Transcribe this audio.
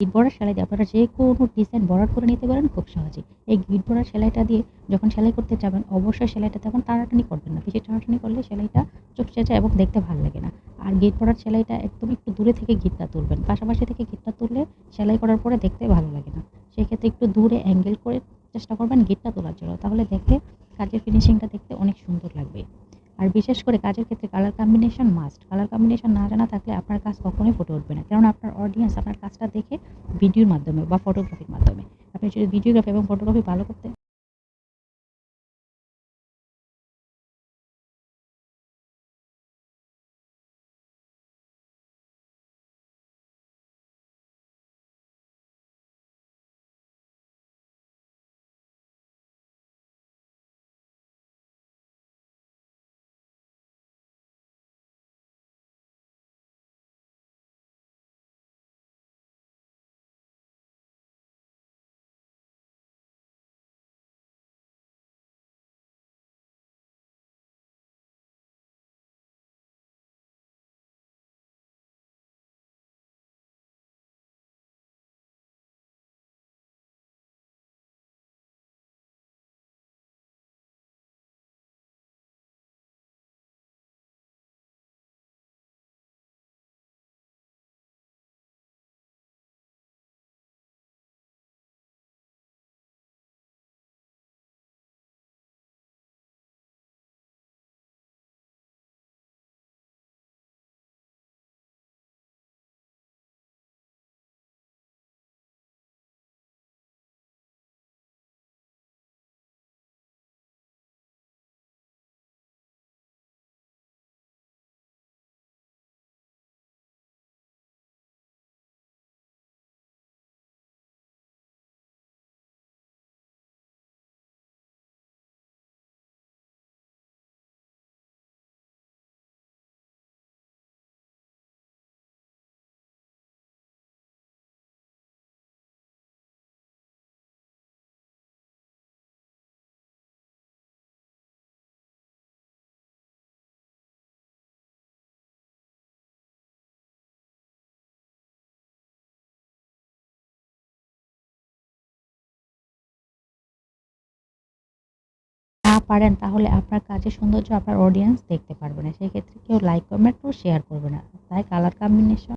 গিট বড়ার সেলাই দিয়ে আপনারা যে কোনো ডিজাইন বর্ডার করে নিতে পারেন খুব সহজে এই গিট বড়ার সেলাইটা দিয়ে যখন সেলাই করতে যাবেন, অবশ্যই সেলাইটা তখন টানাটানি করবেন না। বেশি টানাটানি করলে সেলাইটা চুপসে যায় এবং দেখতে ভালো লাগে না। আর গিট বড়ার সেলাইটা একদম একটু দূরে থেকে গিটটা তুলবেন। পাশাপাশি থেকে গিটটা তুললে সেলাই করার পরে দেখতে ভালো লাগে না। সেক্ষেত্রে একটু দূরে অ্যাঙ্গেল করে চেষ্টা করবেন গিটটা তোলার জন্য। তাহলে দেখতে কাজের ফিনিশিংটা দেখতে অনেক সুন্দর লাগবে। আর বিশেষ করে কাজের ক্ষেত্রে colour combination must. Colour combination না জানা থাকলে আপনার কাজ কখনোই ফুটে উঠবে না। কারণ আপনার অডিয়েন্স আপনার কাজটা দেখে ভিডিওর মাধ্যমে বা ফটোগ্রাফির মাধ্যমে। আপনি যদি ভিডিওগ্রাফি এবং ফটোগ্রাফি ভালো করতে না পারেন তাহলে আপনার কাজের সৌন্দর্য আপনার অডিয়েন্স দেখতে পারবে না। সেক্ষেত্রে কেউ লাইক, কমেন্ট ও শেয়ার করবে না। তাই কালার কম্বিনেশন